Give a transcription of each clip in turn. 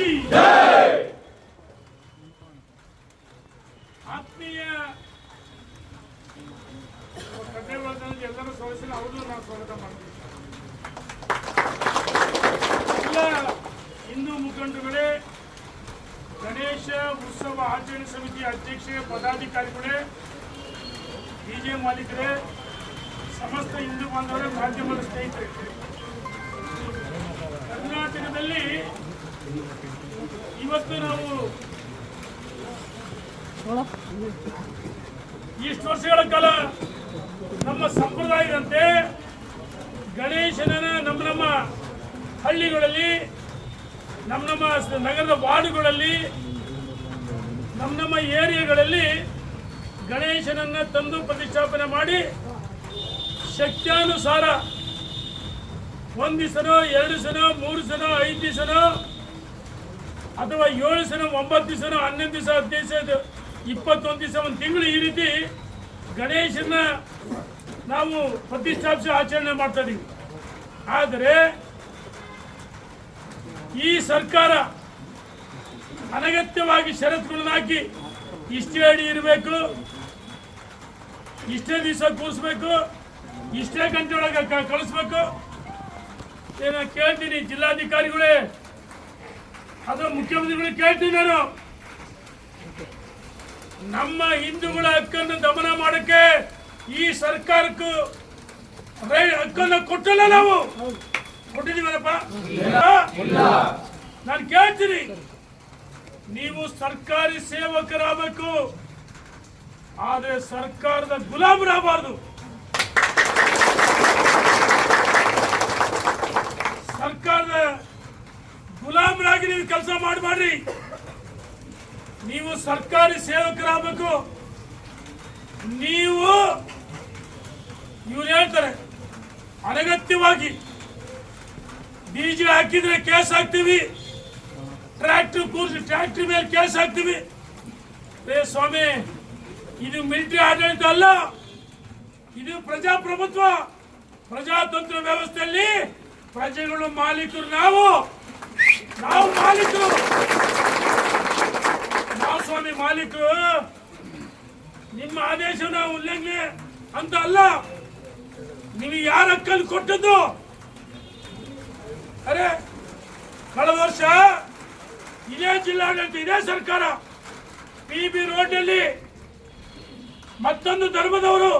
ಕಿ ಆತ್ಮೀಯ ಎಲ್ಲರೂ ಸ್ವಾಗತಿಸಿ ಅವ್ರನ್ನೂ ನಾವು ಸ್ವಾಗತ ಮಾಡ್ತೀವಿ. ಎಲ್ಲ ಹಿಂದೂ ಮುಖಂಡರುಗಳೇ, ಗಣೇಶ ಉತ್ಸವ ಆಚರಣೆ ಸಮಿತಿ ಅಧ್ಯಕ್ಷೆ ಪದಾಧಿಕಾರಿಗಳೇ ಡಿಜೆ ಮಾಲೀಕರೇ, ಸಮಸ್ತ ಹಿಂದೂ ಬಾಂಧವರೇ, ಮಾಧ್ಯಮದ ಸ್ನೇಹಿತರೆ, ಕರ್ನಾಟಕದಲ್ಲಿ ಇವತ್ತು ನಾವು ಇಷ್ಟು ವರ್ಷಗಳ ಕಾಲ ನಮ್ಮ ಸಂಪ್ರದಾಯದಂತೆ ಗಣೇಶನ ನಮ್ಮ ನಮ್ಮ ಹಳ್ಳಿಗಳಲ್ಲಿ ನಮ್ಮ ನಮ್ಮ ನಗರದ ವಾರ್ಡ್ಗಳಲ್ಲಿ ನಮ್ಮ ನಮ್ಮ ಏರಿಯಾಗಳಲ್ಲಿ ಗಣೇಶನನ್ನ ತಂದು ಪ್ರತಿಷ್ಠಾಪನೆ ಮಾಡಿ ಶಕ್ತ್ಯಾನುಸಾರ ಒಂದು ದಿವಸನೋ ಎರಡು ದಿವಸನೋ ಮೂರು ದಿವಸನೋ ಐದು ದಿವಸನೋ ಅಥವಾ ಏಳು ದಿನ ಒಂಬತ್ತು ದಿವಸ ಹನ್ನೊಂದು ದಿವಸ ಹದಿನೈದು ದಿವಸ ಇಪ್ಪತ್ತೊಂದು ದಿವಸ ಒಂದು ತಿಂಗಳು ಈ ರೀತಿ ಗಣೇಶನ ನಾವು ಪ್ರತಿಷ್ಠಾಪಿಸಿ ಆಚರಣೆ ಮಾಡ್ತಾ ಇದೀವಿ. ಆದರೆ ಈ ಸರ್ಕಾರ ಅನಗತ್ಯವಾಗಿ ಷರತ್ತುಗಳನ್ನ ಹಾಕಿ ಇಷ್ಟೇ ಅಡಿ ಇರಬೇಕು, ಇಷ್ಟೇ ದಿವಸ ಕೂರಿಸ್ಬೇಕು, ಇಷ್ಟೇ ಗಂಟೆ ಒಳಗೆ ಕಳಿಸ್ಬೇಕು. ಏನೋ ಕೇಳ್ತೀನಿ ಜಿಲ್ಲಾಧಿಕಾರಿಗಳೇ ಅದು ಮುಖ್ಯಮಂತ್ರಿಗಳು ಕೇಳ್ತೀನಿ ನಾನು ನಮ್ಮ ಹಿಂದೂಗಳ ಹಕ್ಕನ್ನು ದಮನ ಮಾಡಕ್ಕೆ ಈ ಸರ್ಕಾರಕ್ಕೂ ಹಕ್ಕನ್ನು ಕೊಟ್ಟಲ್ಲ ನಾವು. ಕೊಟ್ಟಿದ್ದೀವಲ್ಲಪ್ಪ? ನಾನು ಕೇಳ್ತೀನಿ. ನೀವು ಸರ್ಕಾರಿ ಸೇವಕರಾಗಬೇಕು. ಆದ್ರೆ ಸರ್ಕಾರದ ಗುಲಾಮರಾಗಬಾರ್ದು ಸರ್ಕಾರದ ಗುಲಾಮರಾಗಿ ನೀವು ಕೆಲಸ ಮಾಡಬೇಡ್ರಿ ನೀವು ಸರ್ಕಾರಿ ಸೇವಕರಾಗಬೇಕು. ನೀವು ಇವ್ರು ಹೇಳ್ತಾರೆ, ಅನಗತ್ಯವಾಗಿ ಬೀಜ ಹಾಕಿದ್ರೆ ಕೇಸ್ ಹಾಕ್ತೀವಿ. ಟ್ರ್ಯಾಕ್ಟರ್ ಕೂರಿಸಿ, ಟ್ರ್ಯಾಕ್ಟರ್ ಮೇಲೆ ಕೇಸ್ ಹಾಕ್ತೀವಿ. ಏ ಸ್ವಾಮಿ, ಇದು ಮಿಲಿಟರಿ ಆಡಳಿತ ಅಲ್ಲ. ಇದು ಪ್ರಜಾಪ್ರಭುತ್ವ. ಪ್ರಜಾತಂತ್ರ ವ್ಯವಸ್ಥೆಯಲ್ಲಿ ಪ್ರಜೆಗಳು ಮಾಲೀಕರು ನಾವು. ನಾವು ಮಾಲೀಕರು. ನಾವು ಸ್ವಾಮಿ ಮಾಲೀಕರು. ನಿಮ್ಮ ನಾವು ಉಲ್ಲಂಘನೆ ಅಂತ ಅಲ್ಲ. ನೀವು ಯಾರ ಹಕ್ಕಲ್ಲಿ ಕೊಟ್ಟದ್ದು? ಅರೆ, ಕಳೆದ ವರ್ಷ ಇದೇ ಜಿಲ್ಲಾಡಳಿತ, ಇದೇ ಸರ್ಕಾರ ಪಿ ಬಿ ರೋಡ್ನಲ್ಲಿ ಮತ್ತೊಂದು ಧರ್ಮದವರು.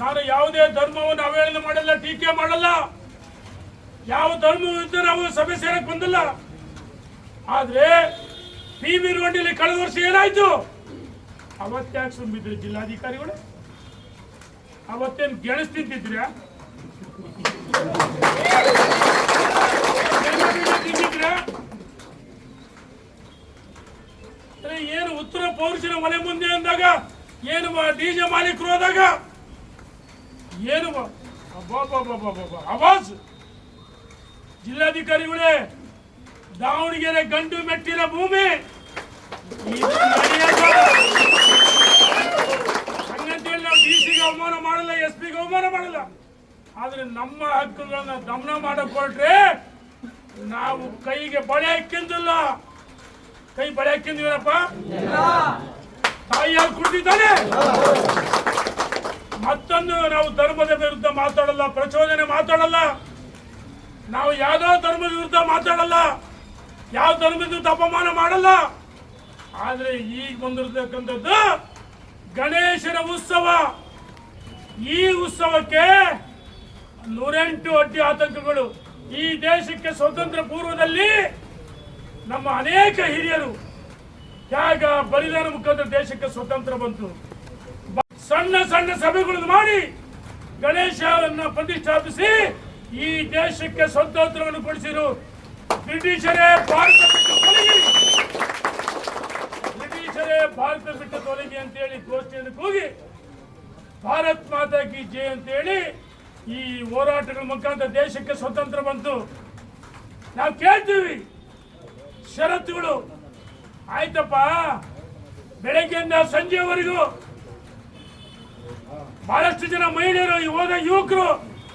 ನಾನು ಯಾವುದೇ ಧರ್ಮವನ್ನು ಅವಹೇಳನ ಮಾಡಲ್ಲ, ಟೀಕೆ ಮಾಡಲ್ಲ. ಯಾವ ಧರ್ಮ ವಿರುದ್ಧ ನಾವು ಸಭೆ ಸೇರಕ್ ಬಂದಿಲ್ಲ. ಆದ್ರೆ ಪಿ ಬಿ ರೋಡ್ನಲ್ಲಿ ಕಳೆದ ವರ್ಷ ಏನಾಯ್ತು? ಅವತ್ತ್ಯಾಕೆ ಸುಮ್ಮಿದ್ರು ಜಿಲ್ಲಾಧಿಕಾರಿಗಳು? ಅವತ್ತೇನು ತಿಂತಿದ್ರ್ಯಾ ಏನು ಉತ್ತರ ಪೌರುಷನ ಮನೆ ಮುಂದೆ ಅಂದಾಗ, ಏನು ಡಿಜೆ ಮಾಲೀಕರು ಹೋದಾಗ, ಏನು ಬಾ ಅಬ್ಬಬ್ಬಬ್ಬಬ್ಬಬ್ಬ. ಜಿಲ್ಲಾಧಿಕಾರಿಗಳೇ, ದಾವಣಗೆರೆ ಗಂಡು ಮೆಟ್ಟಿನ ಭೂಮಿ. ಸಂಗತಿಯಲ್ಲಿ ನಾವು ಡಿ ಸಿಗೆ ಅವಮಾನ ಮಾಡಲ್ಲ ಎಸ್ ಪಿಗೆ ಅವಮಾನ ಮಾಡಲ್ಲ. ಆದ್ರೆ ನಮ್ಮ ಹಕ್ಕುಗಳನ್ನ ದಮನ ಮಾಡಕ್ ಹೊರಟ್ರೆ ನಾವು ಕೈಗೆ ಬಳೆ ಹಾಕಿಂದಿಲ್ಲ. ಕೈ ಬಳೆ ಹಾಕಿಂದಿವಪ್ಪ ತಾಯಿ ಹಾಲು ಕುಡ್ದಿದ್ದಾನೆ ಮತ್ತೊಂದು ನಾವು ಧರ್ಮದ ವಿರುದ್ಧ ಮಾತಾಡಲ್ಲ, ಪ್ರಚೋದನೆ ಮಾತಾಡಲ್ಲ. ನಾವು ಯಾವುದೋ ಧರ್ಮದ ವಿರುದ್ಧ ಮಾತಾಡಲ್ಲ, ಯಾವ ಧರ್ಮದ ವಿರುದ್ಧ ಅಪಮಾನ ಮಾಡಲ್ಲ. ಆದ್ರೆ ಈಗ ಬಂದಿರತಕ್ಕಂಥದ್ದು ಗಣೇಶನ ಉತ್ಸವ. ಈ ಉತ್ಸವಕ್ಕೆ ನೂರೆಂಟು ಅಡ್ಡಿ ಆತಂಕಗಳು. ಈ ದೇಶಕ್ಕೆ ಸ್ವತಂತ್ರ ಪೂರ್ವದಲ್ಲಿ ನಮ್ಮ ಅನೇಕ ಹಿರಿಯರು ಯಾಗ ಬಲಿದಾನ ಮುಖಾಂತರ ದೇಶಕ್ಕೆ ಸ್ವತಂತ್ರ ಬಂತು. ಸಣ್ಣ ಸಣ್ಣ ಸಭೆಗಳನ್ನು ಮಾಡಿ ಗಣೇಶವನ್ನು ಪ್ರತಿಷ್ಠಾಪಿಸಿ ಈ ದೇಶಕ್ಕೆ ಸ್ವತಂತ್ರವನ್ನು ಕೊಡಿಸಿರು ಬ್ರಿಟಿಷರೇ ಭಾರತ ಬಿಟ್ಟು ತೊಲಗಿ. ಬ್ರಿಟಿಷರೇ ಭಾರತ ಬಿಟ್ಟು ತೊಲಗಿ ಅಂತೇಳಿ ಘೋಷಣೆಯನ್ನು ಕೂಗಿ ಭಾರತ್ ಮಾತಾ ಕಿ ಜೈ ಅಂತೇಳಿ ಈ ಹೋರಾಟಗಳ ಮುಖಾಂತರ ದೇಶಕ್ಕೆ ಸ್ವತಂತ್ರ ಬಂತು. ನಾವು ಕೇಳ್ತೀವಿ, ಷರತ್ತುಗಳು. ಆಯ್ತಪ್ಪ, ಬೆಳಗ್ಗೆಯಿಂದ ಸಂಜೆವರೆಗೂ ಬಹಳಷ್ಟು ಜನ ಮಹಿಳೆಯರು ಹೋದ ಯುವಕರು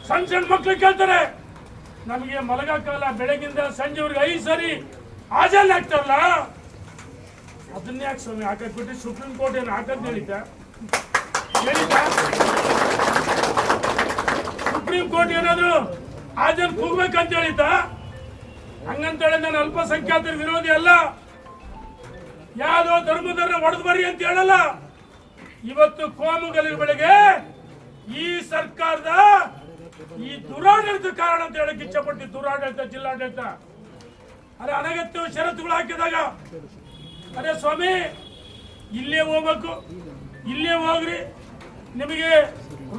ಸಣ್ಣ ಸಣ್ಣ ಮಕ್ಕಳು ಕೇಳ್ತಾರೆ, ನಮಗೆ ಮಲಗಕ್ಕಲ್ಲ ಬೆಳಗಿಂದ ಸಂಜೆವರೆಗೆ ಐದು ಸರಿ ಹಾಜಲ್ ಆಗ್ತಾರಲ್ಲ ಅದನ್ನ ಯಾಕೆ ಸ್ವಾಮಿ ಹಾಕಕ್ಬಿಟ್ಟು ಸುಪ್ರೀಂ ಕೋರ್ಟ್ ಏನು ಹಾಕಂತ ಹೇಳಿದ್ದ? ಸುಪ್ರೀಂ ಕೋರ್ಟ್ ಏನಾದ್ರು ಹಾಜಲ್ ಕೂಗ್ಬೇಕಂತ ಹೇಳಿದ್ದ? ಹಂಗಂತೇಳಿ ನಾನು ಅಲ್ಪಸಂಖ್ಯಾತರ ವಿರೋಧಿ ಅಲ್ಲ. ಯಾವ್ದೋ ಧರ್ಮದವ್ರನ್ನ ಒಡೆದು ಬರ್ರಿ ಅಂತ ಹೇಳಲ್ಲ. ಇವತ್ತು ಕೋಮು ಬೆಳೆಗೆ ಈ ಸರ್ಕಾರದ ಈ ದುರಾಡಳಿತ ಕಾರಣ ಅಂತ ಹೇಳಕ್ ಪಡ್ತೀವಿ ದುರಾಡಳಿತ, ಜಿಲ್ಲಾಡಳಿತ. ಅರೆ ಅನಗತ್ಯ ಷರತ್ತುಗಳು ಹಾಕಿದಾಗ, ಅರೆ ಸ್ವಾಮಿ, ಇಲ್ಲೇ ಹೋಗ್ಬೇಕು. ಇಲ್ಲೇ ಹೋಗ್ರಿ. ನಿಮಗೆ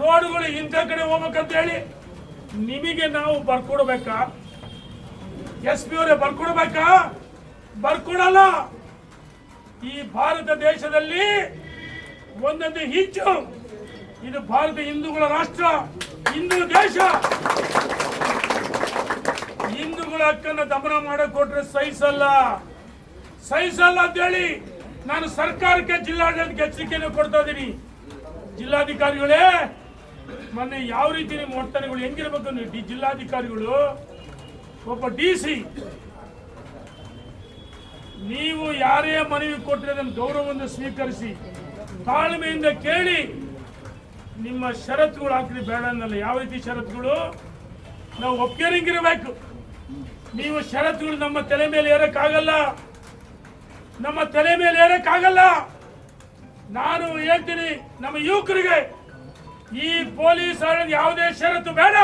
ರೋಡ್ಗಳು ಇಂಥ ಕಡೆ ಹೋಗ್ಬೇಕಂತ ಹೇಳಿ ನಿಮಗೆ ನಾವು ಬರ್ಕೊಡ್ಬೇಕಾ? ಎಸ್ ಪಿ ಅವರೇ ಬರ್ಕೊಡ್ಬೇಕಾ? ಬರ್ಕೊಡಲ್ಲ. ಈ ಭಾರತ ದೇಶದಲ್ಲಿ ಒಂದೊಂದು ಹಿಂಚು ಇದು ಭಾರತ ಹಿಂದೂಗಳ ರಾಷ್ಟ್ರ. ದೇಶ ಹಿಂದೂಗಳ ಹಕ್ಕನ್ನು ದಮನ ಮಾಡಕ್ ಕೊಟ್ರೆ ಸಹಿಸಲ್ಲ ಸಹಿಸಲ್ಲ ಅಂತೇಳಿ ನಾನು ಸರ್ಕಾರಕ್ಕೆ ಜಿಲ್ಲಾಡಳಿತಕ್ಕೆ ಎಚ್ಚರಿಕೆಯನ್ನು ಕೊಡ್ತಾ ಇದ್ದೀನಿ. ಜಿಲ್ಲಾಧಿಕಾರಿಗಳೇ, ಮೊನ್ನೆ ಯಾವ ರೀತಿ ನಿಮ್ಮ ವರ್ತನೆಗಳು ಹೆಂಗಿರ್ಬೇಕು ಡಿ- ಜಿಲ್ಲಾಧಿಕಾರಿಗಳು, ಒಬ್ಬ ಡಿ ಸಿ ನೀವು ಯಾರೇ ಮನವಿ ಕೊಟ್ಟರೆ ಅದನ್ನು ಗೌರವವನ್ನು ಸ್ವೀಕರಿಸಿ ತಾಳ್ಮೆಯಿಂದ ಕೇಳಿ ನಿಮ್ಮ ಷರತ್ತುಗಳು ಹಾಕಲಿ ಬೇಡ ಅನ್ನಲ್ಲ. ಯಾವ ರೀತಿ ಷರತ್ತುಗಳು? ನಾವು ಒಪ್ಪಿಗೆರಿಂಗಿರಬೇಕು ನೀವು ಷರತ್ತುಗಳು ನಮ್ಮ ತಲೆ ಮೇಲೆ ಏರಕ್ಕಾಗಲ್ಲ. ನಮ್ಮ ತಲೆ ಮೇಲೆ ಏರಕ್ಕಾಗಲ್ಲ. ನಾನು ಹೇಳ್ತೀನಿ, ನಮ್ಮ ಯುವಕರಿಗೆ, ಈ ಪೊಲೀಸ್ ಯಾವುದೇ ಷರತ್ತು ಬೇಡ.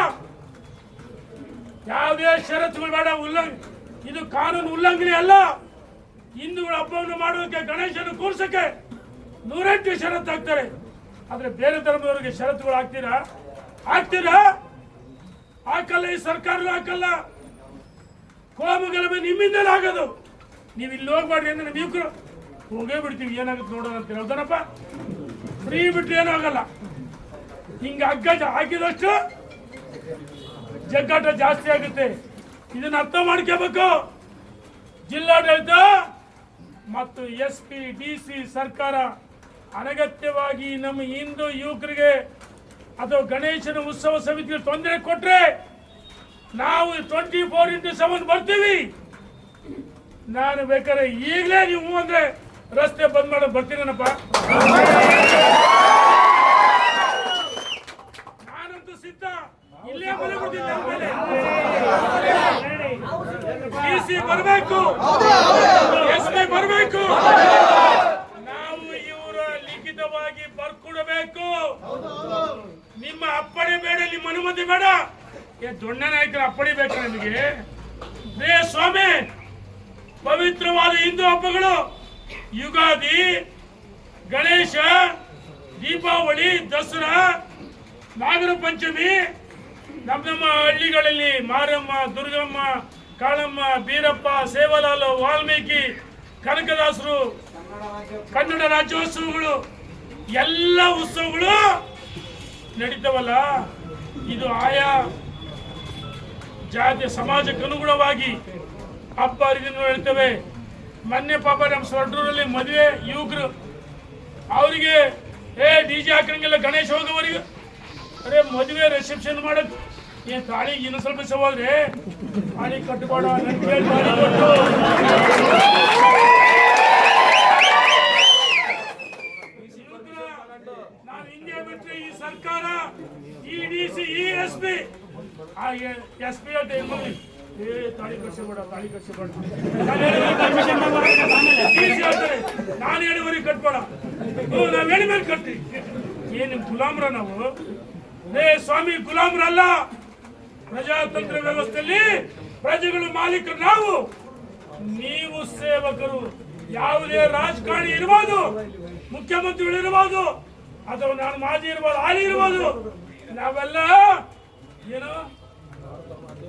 ಯಾವುದೇ ಷರತ್ತುಗಳು ಬೇಡ. ಉಲ್ಲಂಘ ಇದು ಕಾನೂನು ಉಲ್ಲಂಘನೆ ಅಲ್ಲ. ಹಿಂದೂಗಳ ಹಬ್ಬವನ್ನು ಮಾಡೋದಕ್ಕೆ ಗಣೇಶನ ಕೂರ್ಸಕ್ಕೆ ನೂರೆಂಟು ಷರತ್ತು ಹಾಕ್ತಾರೆ. ಆದ್ರೆ ಬೇರೆ ಧರ್ಮದವರಿಗೆ ಷರತ್ತುಗಳು ಹಾಕ್ತೀರಾ? ಹಾಕ್ತೀರಾ? ಹಾಕಲ್ಲ, ಈ ಸರ್ಕಾರನೂ ಹಾಕಲ್ಲ. ಕೋಮು ಗಲಭೆ ನಿಮ್ಮಿಂದಲೇ ಆಗೋದು. ನೀವು ಇಲ್ಲಿ ಹೋಗ್ಬೇಡ್ರಿ ಅಂದ್ರೆ ನೀವು ಹೋಗೇ ಬಿಡ್ತೀವಿ. ಏನಾಗುತ್ತೆ ನೋಡೋಣ ಅಂತ ಹೌದನಪ್ಪ? ಫ್ರೀ ಬಿಟ್ಟು ಆಗಲ್ಲ. ಹಿಂಗ ಹಗ್ಗ ಜ- ಹಾಕಿದಷ್ಟು ಜಗ್ಗಾಟ ಜಾಸ್ತಿ ಆಗುತ್ತೆ. ಇದನ್ನ ಅರ್ಥ ಮಾಡ್ಕೋಬೇಕು. ಜಿಲ್ಲಾಡಳಿತ ಮತ್ತು ಎಸ್ ಪಿ, ಡಿ ಸಿ ಸರ್ಕಾರ ಅನಗತ್ಯವಾಗಿ ನಮ್ಮ ಹಿಂದೂ ಯುವಕರಿಗೆ ಅಥವಾ ಗಣೇಶನ ಉತ್ಸವ ಸಮಿತಿಗೆ ತೊಂದರೆ ಕೊಟ್ಟರೆ ನಾವು ಟ್ವೆಂಟಿ ಫೋರ್ ಇಂಟು ಸೆವೆನ್ ಬರ್ತೀವಿ. ನಾನು ಬೇಕಾದ್ರೆ ಈಗಲೇ ನೀವು ಅಂದರೆ ರಸ್ತೆ ಬಂದ್ ಮಾಡೋ ಬರ್ತೀನಪ್ಪ ನಾನಂತೂ ಸಿದ್ಧ. ಇಲ್ಲೇ ಮನೆ ಬಿಡ್ತೀನಿ ಬರಬೇಕು. ಎಸ್ ಪಿ ಬರಬೇಕು ನಾವು ಇವರ ಬರ್ಕೊಡಬೇಕು ನಿಮ್ಮ ಅಪ್ಪಣೆ ಬೇಡ ನಿಮ್ಮ ಅನುಮತಿ ಬೇಡ. ಏ ದೊಡ್ಡ ನಾಯಕರ ಅಪ್ಪಣೆ ಬೇಕು ನಿಮಗೆ. ರೇ ಸ್ವಾಮಿ ಪವಿತ್ರವಾದ ಹಿಂದೂ ಹಬ್ಬಗಳು. ಯುಗಾದಿ ಗಣೇಶ ದೀಪಾವಳಿ ದಸರಾ ನಾಗರ ಪಂಚಮಿ ನಮ್ಮ ನಮ್ಮ ಹಳ್ಳಿಗಳಲ್ಲಿ ಮಾರಮ್ಮ ದುರ್ಗಮ್ಮ ಕಾಳಮ್ಮ ಬೀರಪ್ಪ ಸೇವಲಾಲು ವಾಲ್ಮೀಕಿ ಕನಕದಾಸರು ಕನ್ನಡ ರಾಜ್ಯೋತ್ಸವಗಳು. ಎಲ್ಲ ಉತ್ಸವಗಳು ನಡೀತವಲ್ಲ. ಇದು ಆಯಾ ಜಾತಿಯ ಸಮಾಜಕ್ಕೆ ಅನುಗುಣವಾಗಿ ಹಬ್ಬ ಹರಿದಿನಗಳು ನಡೀತವೆ. ಮೊನ್ನೆ ಪಾಪ ನಮ್ಮ ಸ್ವರ್ಡೂರಲ್ಲಿ ಮದುವೆ ಯುವಕರು, ಅವರಿಗೆ, ಏ, ಡಿ ಜೆ ಹಾಕಂಗಿಲ್ಲ ಗಣೇಶ ಹೋಗೋವರಿಗೆ ಅರೆ, ಮದುವೆ ರಿಸೆಪ್ಷನ್ ಮಾಡಕ್. ಏ, ತಾಳಿ ಇನ್ನು ಸ್ವಲ್ಪ ಸವಾದ್ರೆ ತಾಳಿ ಕಟ್ಟು ಹಿಂಗೆ ಬಿಟ್ರೆ ಈ ಸರ್ಕಾರ, ಈ ಡಿ ಸಿ ಈ ಎಸ್ ಪಿ ಎಸ್ ಪಿ ಅಂತ ಮಾಡಿ. ಏ, ತಾಳಿ ಕಟ್ಸಬೇಡ ತಾಳಿ ಕಟ್ಸಬೇಡ ನಾನು ಹೇಳಿವರೆಗೆ ಕಟ್ಬೇಡ. ನಾವು ಹೇಳಿ ಮೇಲೆ ಕಟ್ಟಿ ಏನು ಗುಲಾಮ್ರ ನಾವು? ರೇ ಸ್ವಾಮಿ ಗುಲಾಮ್ರಲ್ಲ. ಪ್ರಜಾತಂತ್ರ ವ್ಯವಸ್ಥೆಯಲ್ಲಿ ಪ್ರಜೆಗಳು ಮಾಲೀಕರು ನಾವು. ನೀವು ಸೇವಕರು. ಯಾವುದೇ ರಾಜಕಾರಣಿ ಇರಬಹುದು ಮುಖ್ಯಮಂತ್ರಿಗಳು ಇರ್ಬೋದು ಅಥವಾ ನಾನು ಮಾಜಿ ಇರ್ಬೋದು ಹಾಲಿ ಇರ್ಬೋದು. ನಾವೆಲ್ಲ ಏನು